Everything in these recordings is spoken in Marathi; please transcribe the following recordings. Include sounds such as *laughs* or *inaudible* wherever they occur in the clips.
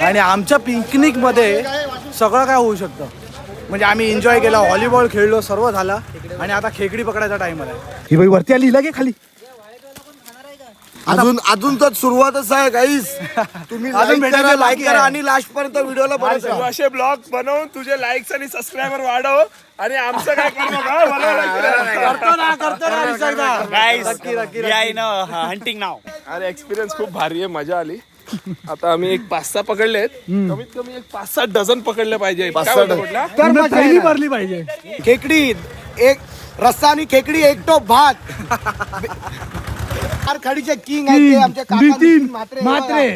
आणि आमच्या पिकनिकमध्ये सगळं काय होऊ शकतं? म्हणजे आम्ही एन्जॉय केला व्हॉलीबॉल खेळलो सर्व झालं. आणि आता खेकडी पकडायचा टाइम आला ही बाई वरती आली घे खाली. अजून अजून तर सुरुवातच आहे गाईस *laughs* तुम्ही अजून लाईक करा. आणि लास्ट पर्यंत व्हिडिओला राहा. असे ब्लॉग बनवून तुझे लाईक्स आणि सबस्क्रायबर वाढव आणि आमचं काय? *laughs* करतो ना. हंटिंग नाव अरे एक्सपिरियन्स खूप भारी आहे मजा आली. आता आम्ही एक पाच सहा पकडलेत कमीत कमी एक पाच सात डझन पकडले पाहिजे. पाच काय सहा बोलतो डझन. कुठला? पूर्ण थैली भरली पाहिजे. खेकडी एक रस्सा आणि खेकडी एक टोप भात. *laughs* खाडीचे किंग आहेत ते आमचे काका नितीन नितीन म्हात्रे. म्हात्रे.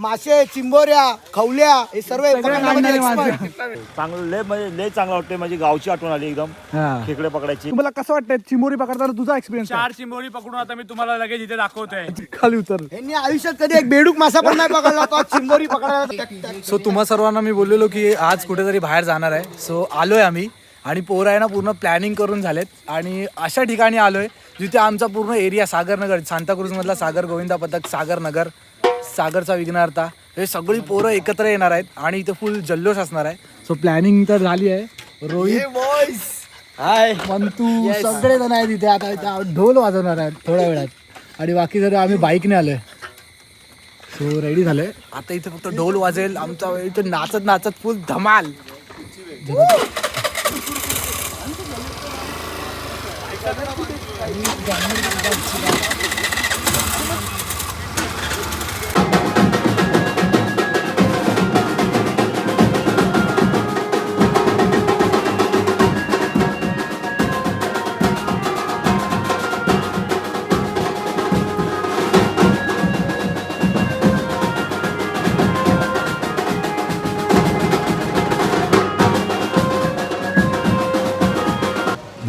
मासे चिंबोऱ्या खवल्या हे सर्व पकडण्यामध्ये काढणारे expert. चांगलं लय म्हणजे लय चांगलं वाटतंय. माझी गावची आठवण आली एकदम. हा. खेकडे पकडायची. तुम्हाला कसं वाटतं चिमोरी पकडताना तुझा एक्सपिरियन्स चार चिंबोरी पकडून आता मी तुम्हाला लगेच इथे दाखवतोय. खाली उतर यांनी आयुष्यात कधी एक बेडूक मासा पण नाही पकडला तो चिंबोरी पकडायला *laughs* सो तुम्हा सर्वांना मी बोललेलो की आज कुठेतरी बाहेर जाणार आहे. सो आलोय आम्ही. आणि पोरं आहे ना पूर्ण प्लॅनिंग करून झालेत. आणि अशा ठिकाणी आलोय जिथे आमचा पूर्ण एरिया सागरनगर सांताक्रूजमधला सागर गोविंदा पथक सागरनगर सागरचा विघ्नार्था हे सगळी पोरं एकत्र येणार आहेत आणि इथे फुल जल्लोष असणार आहे. सो प्लॅनिंग तर झाली आहे. रोहित हाय मंतू सगळे जण आहेत इथे. आता इथे ढोल वाजवणार आहेत थोड्या वेळात. आणि बाकी जर आम्ही बाईकने आलोय. सो रेडी झालंय. आता इथे फक्त ढोल वाजेल. आमचा इथे नाचत नाचत फुल धमाल.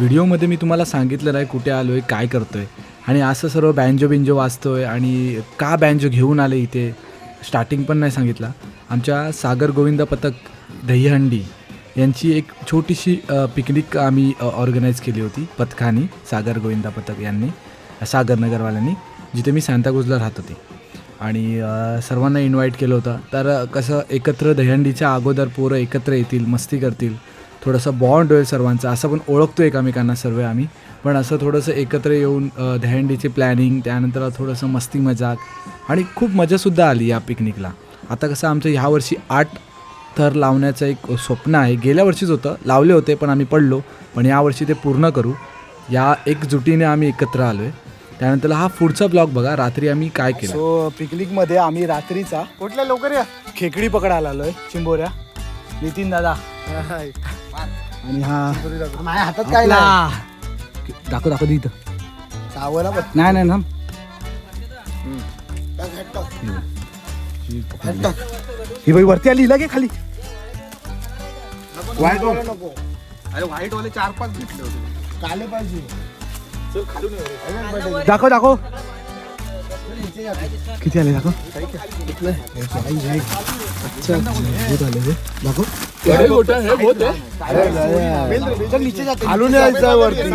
व्हिडिओमध्ये मी तुम्हाला सांगितलं नाही कुठे आलो आहे काय करतो आहे आणि असं सर्व बँजो बिंजो वाजतो आहे आणि का बँजो घेऊन आले इथे स्टार्टिंग पण नाही सांगितलं. आमच्या सागर गोविंद पथक दहीहंडी यांची एक छोटीशी पिकनिक आम्ही ऑर्गनाईज केली होती पथकाने सागर गोविंदा पथक यांनी सागरनगरवाल्यांनी जिथे मी सांताक्रुजला राहत होते. आणि सर्वांना इन्व्हाइट केलं होतं. तर कसं एकत्र दहीहंडीच्या अगोदर पोरं एकत्र येतील मस्ती करतील थोडंसं बॉन्ड होईल सर्वांचं. असं पण ओळखतो एकमेकांना सर्व आम्ही. पण असं थोडंसं एकत्र येऊन अ, दहीहंडीचे प्लॅनिंग त्यानंतर थोडंसं मस्ती मजाक आणि खूप मजासुद्धा आली या पिकनिकला आता कसं आमचं ह्या वर्षी आठ थर लावण्याचं एक स्वप्न आहे. गेल्या वर्षीच होतं. लावले होते पण आम्ही पडलो. पण यावर्षी ते पूर्ण करू. या एकजुटीने आम्ही एकत्र आलो आहे त्यानंतर हा पुढचा ब्लॉग बघा. रात्री आम्ही काय केलं? सो पिकनिकमध्ये आम्ही रात्रीचा कुठल्या लवकर या? खेकडी पकडायला आलोय. चिंबोऱ्या. नितीन दादा. आणि हा माझ्या हातात काय नाही. आपला दाखव दाखव दे इथं. सावला बघ. नाही नाही ना ही बाई वरती आली घे खाली. वाईट अरे व्हाईट वाले चार पाच घेतले होते. काले पाहिजे. दाखव दाखव. किती आले दाखव अच्छा बहुत आले रे दाखव अरे गोट्या, हे बहुत. चल नीचे जाते आहे वरती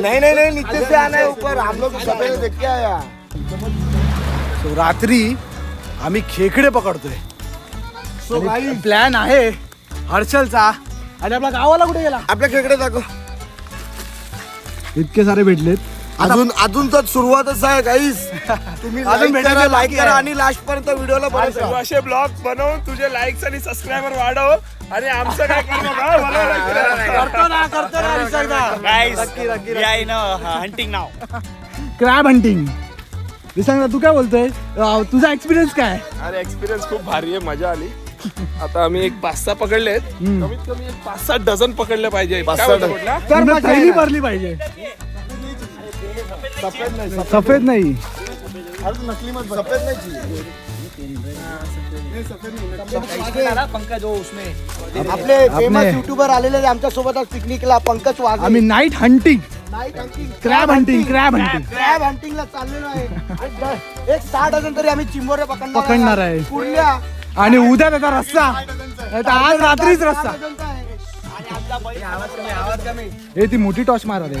नाही नाही नाही नीचे से आना है ऊपर हम लोग देख के आया So, रात्री आम्ही खेकडे पकडतोय सो गाई प्लॅन आहे हर्षलचा आणि आपला गावाला कुठे गेला आपल्या खेकडे दाखव इतके सारे भेटलेत अजून अजून तर सुरुवातच आहे गाईस *laughs* तुम्ही अजून भेटायला लाईक करा. आणि लास्ट पर्यंत व्हिडिओला तू राहा असे ब्लॉग बनवून तुझे लाईक्स आणि सबस्क्रायबर वाढव आणि आमचं काय? *laughs* करतो ना करतो ना. हंटिंग नाव क्रॅब हंटिंग सांग ना तू काय बोलतोय? तुझा एक्सपिरियन्स काय? अरे एक्सपिरियन्स खूप भारी आहे मजा आली. आता आम्ही एक पाच सहा पकडलेत कमीत कमी एक पाच सात डझन पकडले पाहिजे. पाच काय सहा सफेद नाही सफेद नाही. आपले फेमस युट्यूबर आलेले आहेत आमच्यासोबत आज पिकनिकला. पंकज वाघ आम्ही night hunting Crab hunting, crab hunting. Crab हंटिंगला चाललेलो आहे. एक सहा डझन तरी आम्ही चिंबोरे पकडणार आहे. कुर्ल्या आणि उद्या त्याचा नाहीतर आज रात्रीच आहे. हे ती मोठी टॉस मारा रे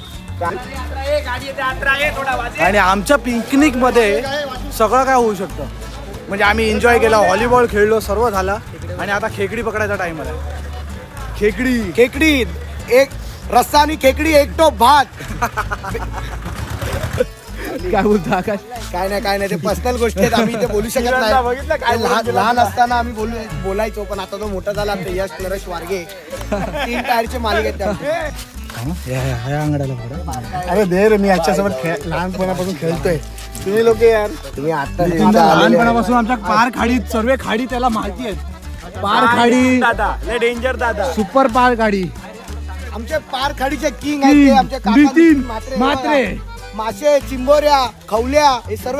आणि आमच्या पिकनिकमध्ये सगळं काय होऊ शकतं. म्हणजे आम्ही एन्जॉय केला व्हॉलीबॉल खेळलो सर्व झालं. आणि आता खेकडी पकडायचा टाइम आला खेकडी. खेकडी. एक रस्सा आणि खेकडी एक टोप भात. काय बोलतो आकाश? काय नाही काय नाही ते पर्सनल गोष्टी आहेत. आम्ही ते बोलू शकत नाही. ते लहान लहान असताना आम्ही बोलू बोलायचो पण आता तो मोठा झाला आता यश नरेश वारगे. तीन टायरचे मालिक आहेत आमचे. अंगडाला अरे दे रे मी याच्यासोबत खेळ लहानपणापासून खेळतोय तुम्ही लोक यार तुम्ही आता आहे. लहानपणापासून आमच्या पार खाडीत सर्व खाडी त्याला माहिती आहेत पार खाडी दादा लय डेंजर दादा सुपर पार खाडी आमचे पार खाडीचे किंग आहेत ते काका. म्हात्रे. मासे चिंबोऱ्या खवल्या हे सर्व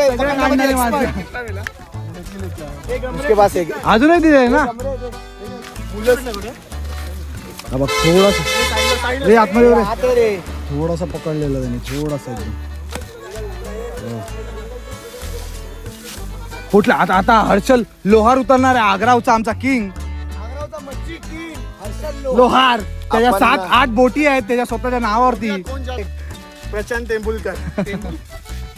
अजूनही दिले ना हा बघ थोडासा. रे आतमध्ये रे. थोडासा पकडलेला त्याने थोडासा एकदम. कुठला? आता आता हर्षल लोहार उतरणार आहे आग्रावचा आमचा किंग. लोहार. त्याच्या सात आठ बोटी आहेत त्याच्या स्वतःच्या नावावरती. प्रशांत तेंडुलकर. *laughs*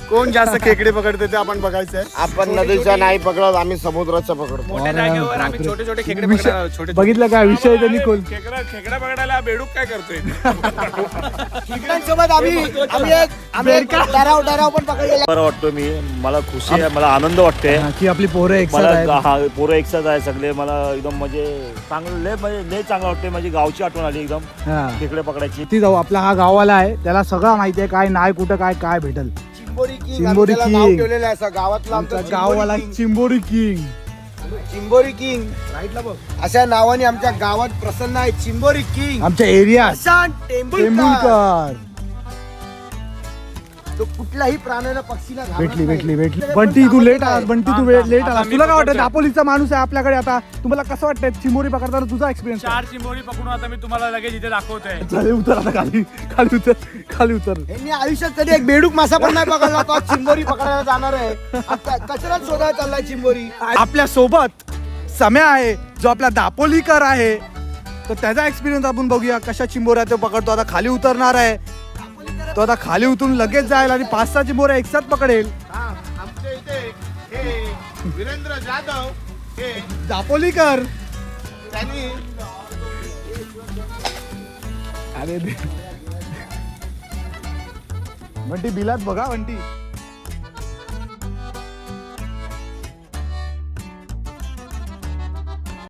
कोण जास्त खेकडे पकडते ते आपण बघायचंय आपण नदीच्या नाही पकडत आम्ही समुद्राच्या पकडतो. मोठ्या जागेवर आम्ही छोटे छोटे खेकडे पकडणार आहोत, छोटे बघितलं काय विषय त्यांनी खोल खेकडा खेकडा पकडायला बेडूक काय करतोय? आम्ही आम्ही एक आम्ही एक डराव डराव पण पकडलेला बरं वाटतो मी. मला खुशी आहे मला आनंद वाटते हा, की आपली पोरं एक मला आहेत. हा पोरं एकसाथ आहे सगळे. मला एकदम म्हणजे चांगलं लय म्हणजे लय चांगलं वाटते माझी गावची आठवण आली एकदम. हा. खेकडे पकडायची. ती जाऊ आपला हा गावाला आहे. त्याला सगळं माहिती आहे. काय नाही कुठं काय काय भेटल. चिंबोरी किंग. चिंबोरी आम्ही त्याला नाव king. ठेवलेलं आहे असं गावातलं आमचं गावाला चिंबोरी किंग. चिंबोरी किंग. राईटला बघ. अशा नावाने आमच्या गावात प्रसन्न आहे चिंबोरी किंग. आमच्या एरियात. प्रशांत तो कुठल्याही प्राण्याला पक्षीला भेटली. भेटली भेटली. बंटी पण तू लेट आलास. बंटी तू लेट आलास तुला काय वाटतं दापोलीचा माणूस आहे आपल्याकडे आता? तुम्हाला कसं वाटतंय चिंबोरी पकडताना तुझा एक्सपिरियन्स चार चिंबोरी पकडून आता मी तुम्हाला लगेच इथे दाखवतोय. खाली उतर आता खाली खाली उतर खाली उतर. यांनी आयुष्यात कधी एक बेडूक मासा पण नाही पकडला तो आज चिंबोरी पकडायला जाणार आहे. आता कचराच शोधायला चाललाय चिंबोरी आपल्यासोबत सम्या आहे जो आपला दापोलीकर आहे. तर त्याचा एक्सपिरियन्स आपण बघूया कशा चिंबोऱ्या तो पकडतो. आता खाली उतरणार आहे. तो आता खाली उतरून लगेच जाईल आणि पाच सहा चिंबोऱ्या एकसाथ पकडेल. आमच्या इथे हे वीरेंद्र जाधव हे दापोलीकर. त्यांनी अरे बंटी बिलात बघा बंटी.